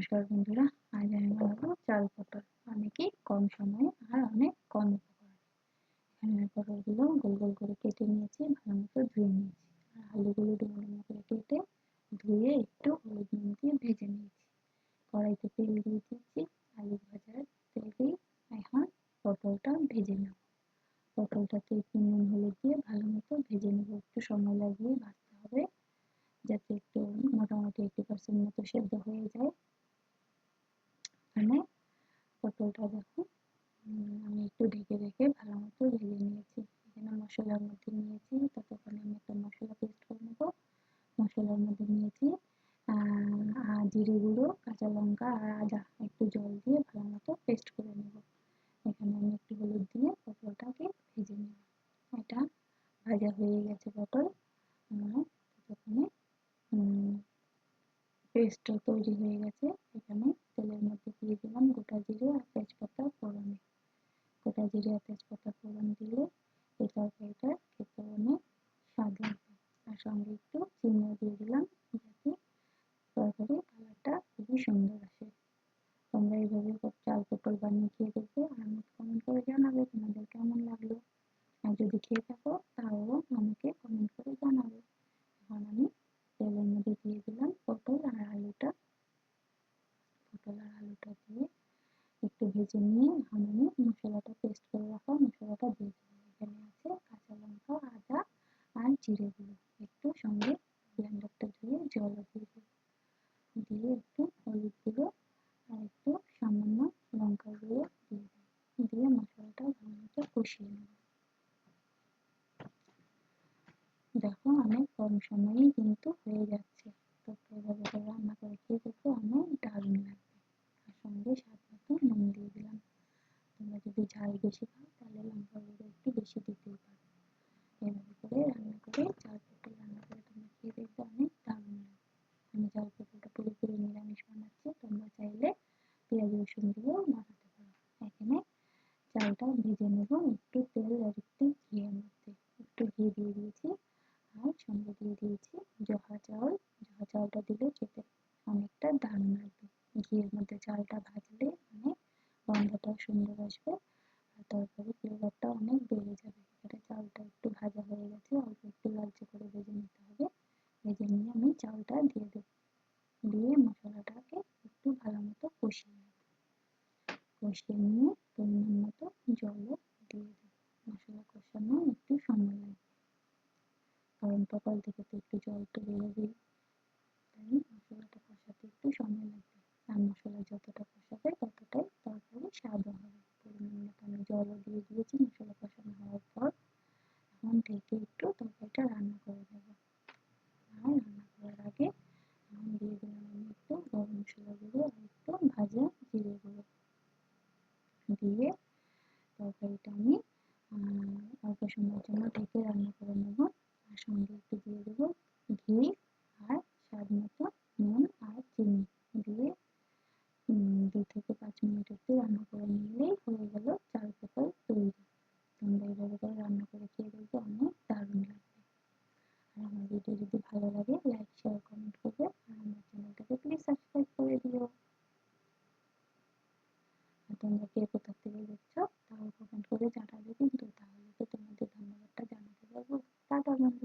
নমস্কার বন্ধুরা, আজ আমি বানাবো চাল পটল। অনেকেই কম সময়ে আর অনেক কম এখানে পটলগুলো গোল গোল করে কেটে নিয়েছি, ভালো মতো ধুয়ে নিয়েছি। আর আলুগুলো ডুমো ডুমো করে কেটে ধুয়ে একটু হলুদ নুন দিয়ে ভেজে নিয়েছি। কড়াইতে তেল দিয়ে দিয়েছি, আলু ভাজার তেল দিয়ে এখন পটলটা ভেজে নেব। পটলটাতে একটু নুন হলুদ দিয়ে ভালো মতো ভেজে নেব। একটু সময় লাগিয়ে ভাজতে হবে, যাতে একটু মোটামুটি এইটি পার্সেন্ট মতো সেদ্ধ হয়ে যায়। এখানে পটলটা দেখো। আমি একটু ঢেকে রেখে ভালো মতো ভেজে নিয়েছি। এখানে মশলার মধ্যে নিয়েছি, ততক্ষণে আমি একটা মশলা পেস্ট করে নেব। মশলার মধ্যে নিয়েছি জিরে গুঁড়ো, কাঁচা লঙ্কা আর আদা। একটু জল দিয়ে ভালো মতো পেস্ট করে নেব। এখানে আমি একটু হলুদ দিয়ে পটলটাকে ভেজে নেব এটা ভাজা হয়ে গেছে পটল ততক্ষণে পেস্টটা তৈরি হয়ে গেছে। এখানে তেলের মধ্যে দিয়ে দিলাম গোটা জিরে আর তেজপাতা ফোড়নে। গোটা জিরে আর তেজপাতা ফোড়ন দিলে এই তরকারিটা খেতে অনেক স্বাদ লাগবে। আর সঙ্গে একটু চিনিও দিয়ে দিলাম যাতে তরকারির কালারটা খুবই সুন্দর আসে। তোমরা এইভাবে চাল পটল বানিয়ে খেয়ে দেখবে আর আমাকে কমেন্ট করে জানাবে তোমাদের কেমন লাগল আর যদি খেয়ে থাকো তাও আমাকে কমেন্ট করে জানাবে এখন আমি তেলের মধ্যে দিয়ে দিলাম পটল আর আলুটা পটল আর আলুটা দিয়ে একটু ভেজে নিয়ে আমি মশলাটা পেস্ট করে রাখা, মশলাটা দিয়ে এখানে আছে কাঁচা লঙ্কা, আদা আর জিরে গুঁড়ো। একটু সঙ্গে ব্লেন্ডারটা ধুয়ে জলও দিয়ে দেবো। দিয়ে একটু হলুদ গুঁড়ো আর একটু সামান্য লঙ্কা গুঁড়ো দিয়ে দেবো। দিয়ে মশলাটা ভালো মতো কষিয়ে নেব। দেখো অনেক কম সময়েই কিন্তু হয়ে যাচ্ছে তো এভাবে করে রান্না করে খেয়ে দেখো অনেক দারুণ লাগবে আর সঙ্গে স্বাদ মতো নুন দিয়ে দিলাম তোমরা যদি ঝাল বেশি খাও, তাহলে লঙ্কা গুঁড়ো একটু বেশি দিতেই পারো। এভাবে করে রান্না করে চাল পটল রান্না করে তোমরা খেয়ে দেখবে অনেক দারুণ লাগবে। আমি চাল পটলটা পুরোপুরি নিরামিষ বানাচ্ছি, তোমরা চাইলে পেঁয়াজ, রসুন দিয়েও বানাতে পারো। এখানে চালটা ভেজে নেব, একটু তেল আর একটু ঘিয়ের মধ্যে। একটু ঘি দিয়ে দিয়েছি, আর সঙ্গে দিয়ে দিয়েছি জহা চাউল জহা চাউলটা দিলে খেতে অনেকটা দারুণ লাগবে। ঘিয়ের মধ্যে চালটা ভাজলে মানে গন্ধটাও সুন্দর আসবে। তরকারি ফ্লেভারটা অনেক বেড়ে যাবে। এটা চালটা একটু ভাজা হয়ে গেছে, অল্প একটু লালচে করে ভেজে নিতে হবে। ভেজে নিয়ে আমি চালটা দিয়ে দেব। দিয়ে মশলাটাকে একটু ভালো মতো কষিয়ে নেব। কষিয়ে নিয়ে পরিমাণ মতো জলও দিয়ে দেব। মশলা কষানো একটু সময় লাগবে। কারণ পটল থেকে তো একটু জল তো বেরোবেই তাই মশলাটা কষাতে একটু সময় লাগবে আর মশলা যতটা কষাবে ততটাই তরকারি স্বাদও হবে পরিমাণ মতো আমি জলও দিয়ে দিয়েছি, মশলা কষানো হওয়ার পর এখন থেকে একটু তরকারিটা রান্না করে নেব। আর রান্না করার আগে এখন দিয়ে দিলাম আমি একটু গরম মশলা গুঁড়ো আর একটু ভাজা জিরে গুঁড়ো। দিয়ে তরকারিটা আমি অল্প সময়ের জন্য ঢেকে রান্না করে নেব। আর সঙ্গে একটু দিয়ে দেবো ঘি আর স্বাদ মতো নুন আর চিনি। দিয়ে দু থেকে পাঁচ মিনিট একটু রান্না করে নিলেই হয়ে গেল। আমার ভিডিও যদি ভালো লাগে লাইক শেয়ার কমেন্ট করবে, আর আমার চ্যানেলটাকে প্লিজ সাবস্ক্রাইব করে দিও। আর তোমরা কে কোথা থেকে দেখছ তাহলে কমেন্ট করে জানাবে কিন্তু তাহলে তো তোমাদের ধন্যবাদটা জানাতে পারব। টাটা বন্ধু